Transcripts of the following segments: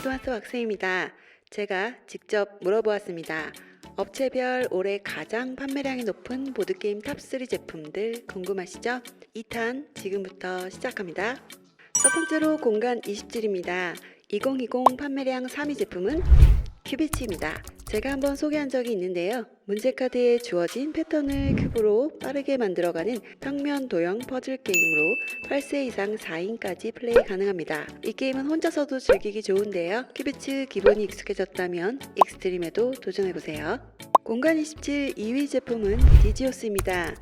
고등학교 학생입니다. 제가 직접 물어보았습니다. 업체별 올해 가장 판매량이 높은 보드게임 탑3 제품들 궁금하시죠? 2탄 지금부터 시작합니다. 첫 번째로 공간 27입니다. 2020 판매량 3위 제품은 큐비치입니다. 제가 한번 소개한 적이 있는데요. 문제 카드에 주어진 패턴을 큐브로 빠르게 만들어가는 평면 도형 퍼즐 게임으로 8세 이상 4인까지 플레이 가능합니다. 이 게임은 혼자서도 즐기기 좋은데요. 큐비츠 기본이 익숙해졌다면 익스트림에도 도전해보세요. 공간 27 2위 제품은 디지오스입니다.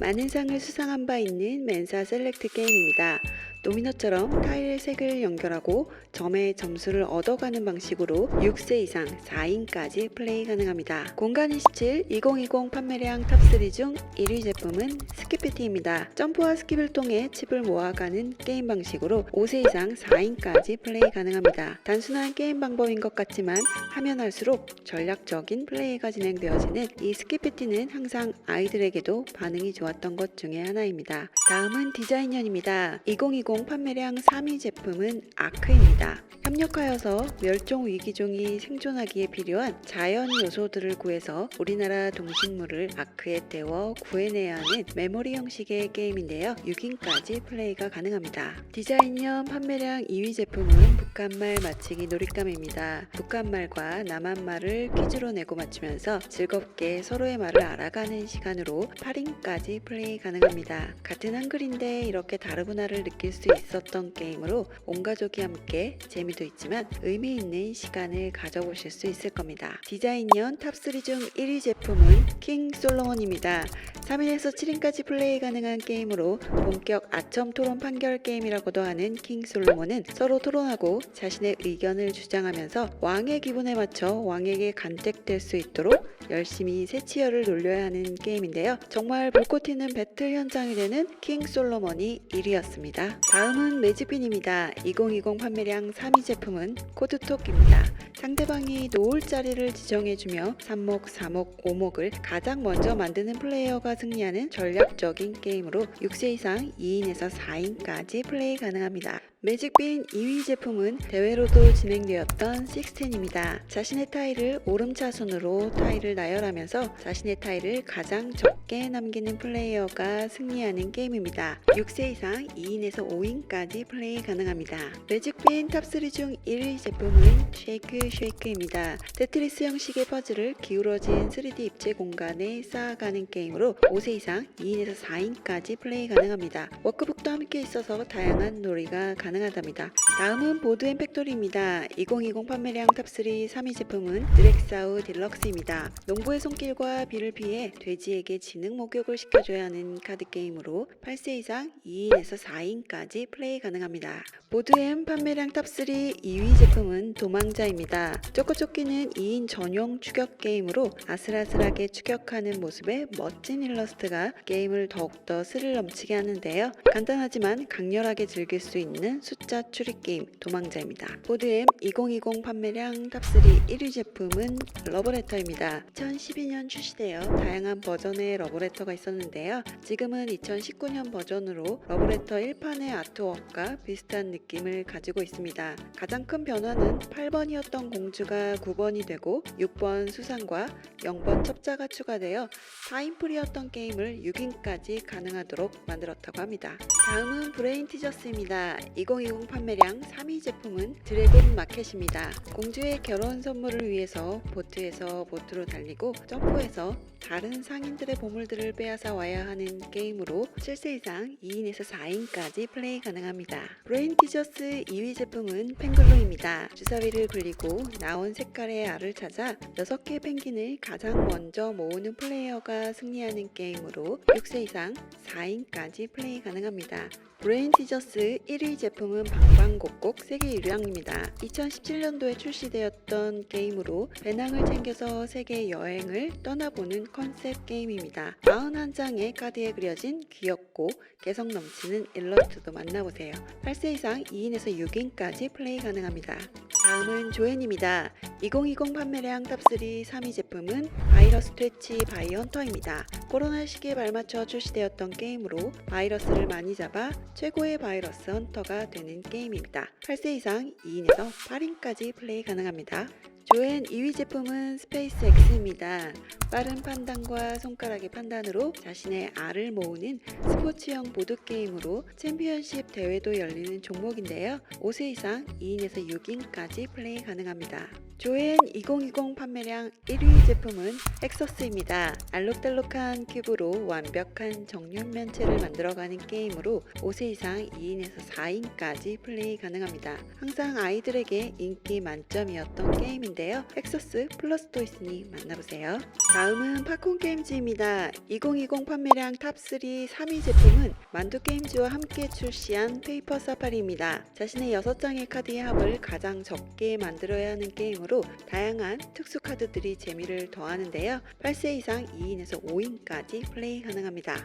많은 상을 수상한 바 있는 멘사 셀렉트 게임입니다. 도미노처럼 타일 색을 연결하고 점의 점수를 얻어가는 방식으로 6세 이상 4인까지 플레이 가능합니다. 공간 27 2020 판매량 탑3 중 1위 제품은 스키피티입니다. 점프와 스킵을 통해 칩을 모아가는 게임 방식으로 5세 이상 4인까지 플레이 가능합니다. 단순한 게임 방법인 것 같지만 하면 할수록 전략적인 플레이가 진행되어지는 이 스키피티는 항상 아이들에게도 반응이 좋았던 것 중에 하나입니다. 다음은 디자인년입니다. 2020 판매량 3위 제품은 아크입니다. 협력하여서 멸종 위기종이 생존하기에 필요한 자연 요소들을 구해서 우리나라 동식물을 아크에 떼워 구해내야 하는 메모리 형식의 게임인데요. 6인까지 플레이가 가능합니다. 디자인형 판매량 2위 제품은 북한말 맞히기 놀잇감입니다. 북한말과 남한말을 퀴즈로 내고 맞추면서 즐겁게 서로의 말을 알아가는 시간으로 8인까지 플레이 가능합니다. 같은 한글인데 이렇게 다르구나를 느낄 수 있었던 게임으로 온 가족이 함께 재미도 있지만 의미 있는 시간을 가져보실 수 있을 겁니다. 디자인년 탑3 중 1위 제품은 킹 솔로몬입니다. 3인에서 7인까지 플레이 가능한 게임으로 본격 아첨 토론 판결 게임이라고도 하는 킹 솔로몬은 서로 토론하고 자신의 의견을 주장하면서 왕의 기분에 맞춰 왕에게 간택될 수 있도록 열심히 새치열을 놀려야 하는 게임인데요. 정말 불꽃 튀는 배틀 현장이 되는 킹 솔로몬이 1위였습니다. 다음은 매직핀입니다. 2020 판매량 3위 제품은 코드톡입니다. 상대방이 놓을 자리를 지정해주며 3목, 4목, 5목을 가장 먼저 만드는 플레이어가 승리하는 전략적인 게임으로 6세 이상 2인에서 4인까지 플레이 가능합니다. 매직빈 2위 제품은 대회로도 진행되었던 식스텐입니다. 자신의 타일을 오름차순으로 타일을 나열하면서 자신의 타일을 가장 적게 남기는 플레이어가 승리하는 게임입니다. 6세 이상 2인에서 5인까지 플레이 가능합니다. 매직빈 탑3 중 1위 제품은 쉐이크 쉐이크입니다. 테트리스 형식의 퍼즐을 기울어진 3D 입체 공간에 쌓아가는 게임으로 5세 이상 2인에서 4인까지 플레이 가능합니다. 워크북도 함께 있어서 다양한 놀이가 가능하답니다. 다음은 보드앤 팩토리입니다. 2020 판매량 탑3 3위 제품은 드렉사우 딜럭스입니다. 농부의 손길과 비를 피해 돼지에게 지능 목욕을 시켜줘야 하는 카드 게임으로 8세 이상 2인에서 4인까지 플레이 가능합니다. 보드앤 판매량 탑3 2위 제품은 도망자입니다. 쪼꼬쪼끼는 2인 전용 추격 게임으로 아슬아슬하게 추격하는 모습에 멋진 일러스트가 게임을 더욱더 스릴 넘치게 하는데요. 간단하지만 강렬하게 즐길 수 있는 숫자 추리 게임 도망자입니다. 보드엠 2020 판매량 탑3 1위 제품은 러브레터입니다. 2012년 출시되어 다양한 버전의 러브레터가 있었는데요. 지금은 2019년 버전으로 러브레터 1판의 아트웍과 비슷한 느낌을 가지고 있습니다. 가장 큰 변화는 8번이었던 공주가 9번이 되고 6번 수상과 0번 첩자가 추가되어 4인풀이었던 게임을 6인까지 가능하도록 만들었다고 합니다. 다음은 브레인 티저스입니다. 2020 판매량 3위 제품은 드래곤 마켓입니다. 공주의 결혼 선물을 위해서 보트에서 보트로 달리 고 점프해서 다른 상인들의 보물들을 빼앗아 와야 하는 게임으로 7세 이상 2인에서 4인까지 플레이 가능합니다. 브레인 티저스 2위 제품은 펭글로입니다. 주사위를 굴리고 나온 색깔의 알을 찾아 6개의 펭귄을 가장 먼저 모으는 플레이어가 승리하는 게임으로 6세 이상 4인까지 플레이 가능합니다. 브레인 티저스 1위 제품은 방방곡곡 세계 유량입니다. 2017년도에 출시되었던 게임으로 배낭을 챙겨서 세계 여행을 떠나보는 컨셉 게임입니다. 41장의 카드에 그려진 귀엽고 개성 넘치는 일러스트도 만나보세요. 8세 이상 2인에서 6인까지 플레이 가능합니다. 다음은 조앤입니다. 2020 판매량 탑3 3위 제품은 바이러스 퇴치 바이 헌터입니다. 코로나 시기에 발맞춰 출시되었던 게임으로 바이러스를 많이 잡아 최고의 바이러스 헌터가 되는 게임입니다. 8세 이상 2인에서 8인까지 플레이 가능합니다. 조엔 2위 제품은 스페이스 X입니다. 빠른 판단과 손가락의 판단으로 자신의 알을 모으는 스포츠형 보드게임으로 챔피언십 대회도 열리는 종목인데요. 5세 이상 2인에서 6인까지 플레이 가능합니다. 조엔 2020 판매량 1위 제품은 엑서스입니다. 알록달록한 큐브로 완벽한 정육면체를 만들어가는 게임으로 5세 이상 2인에서 4인까지 플레이 가능합니다. 항상 아이들에게 인기 만점이었던 게임인데 요. 엑서스 플러스도 있으니 만나보세요. 다음은 팝콘 게임즈입니다. 2020 판매량 탑3 3위 제품은 만두 게임즈와 함께 출시한 페이퍼 사파리입니다. 자신의 6장의 카드의 합을 가장 적게 만들어야 하는 게임으로 다양한 특수 카드들이 재미를 더하는데요. 8세 이상 2인에서 5인까지 플레이 가능합니다.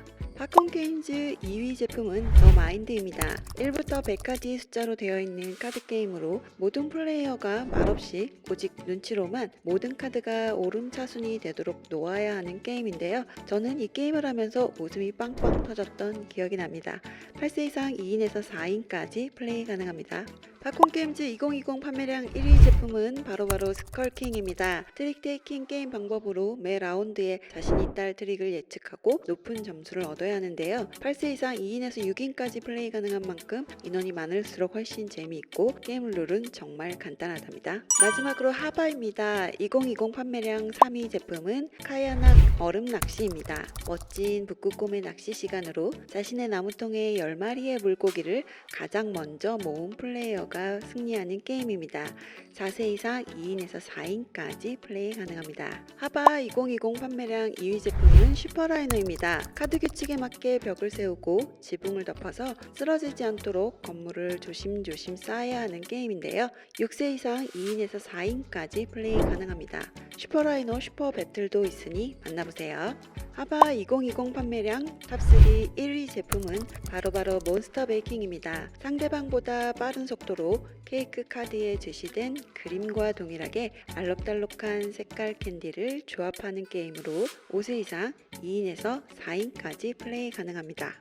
팝콘 게임즈 2위 제품은 더 마인드입니다. 1부터 100까지 숫자로 되어 있는 카드 게임으로 모든 플레이어가 말없이 오직 눈치로만 모든 카드가 오름차순이 되도록 놓아야 하는 게임인데요. 저는 이 게임을 하면서 웃음이 빵빵 터졌던 기억이 납니다. 8세 이상 2인에서 4인까지 플레이 가능합니다. 팝콘 게임즈 2020 판매량 1위 제품은 바로바로 스컬킹입니다. 트릭 테이킹 게임 방법으로 매 라운드에 자신이 딸 트릭을 예측하고 높은 점수를 얻어야 하는데요. 8세 이상 2인에서 6인까지 플레이 가능한 만큼 인원이 많을수록 훨씬 재미있고 게임 룰은 정말 간단하답니다. 마지막으로 하바입니다. 2020 판매량 3위 제품은 카야낙 얼음 낚시입니다. 멋진 북극곰의 낚시 시간으로 자신의 나무통에 10마리의 물고기를 가장 먼저 모은 플레이어 가 승리하는 게임입니다. 4세 이상 2인에서 4인까지 플레이 가능합니다. 하바 2020 판매량 2위 제품은 슈퍼라이너입니다. 카드 규칙에 맞게 벽을 세우고 지붕을 덮어서 쓰러지지 않도록 건물을 조심조심 쌓아야 하는 게임인데요. 6세 이상 2인에서 4인까지 플레이 가능합니다. 슈퍼라이너 슈퍼 배틀도 있으니 만나보세요. 하바 2020 판매량 탑3 1위 제품은 바로 바로 몬스터 베이킹입니다. 상대방보다 빠른 속도로 케이크 카드에 제시된 그림과 동일하게 알록달록한 색깔 캔디를 조합하는 게임으로 5세 이상 2인에서 4인까지 플레이 가능합니다.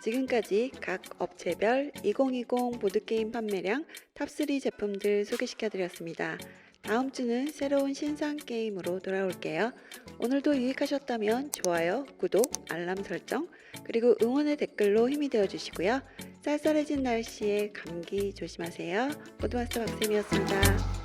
지금까지 각 업체별 2020 보드게임 판매량 탑3 제품들 소개시켜드렸습니다. 다음 주는 새로운 신상 게임으로 돌아올게요. 오늘도 유익하셨다면 좋아요, 구독, 알람 설정, 그리고 응원의 댓글로 힘이 되어 주시고요. 쌀쌀해진 날씨에 감기 조심하세요. 보드마스터 박쌤이었습니다.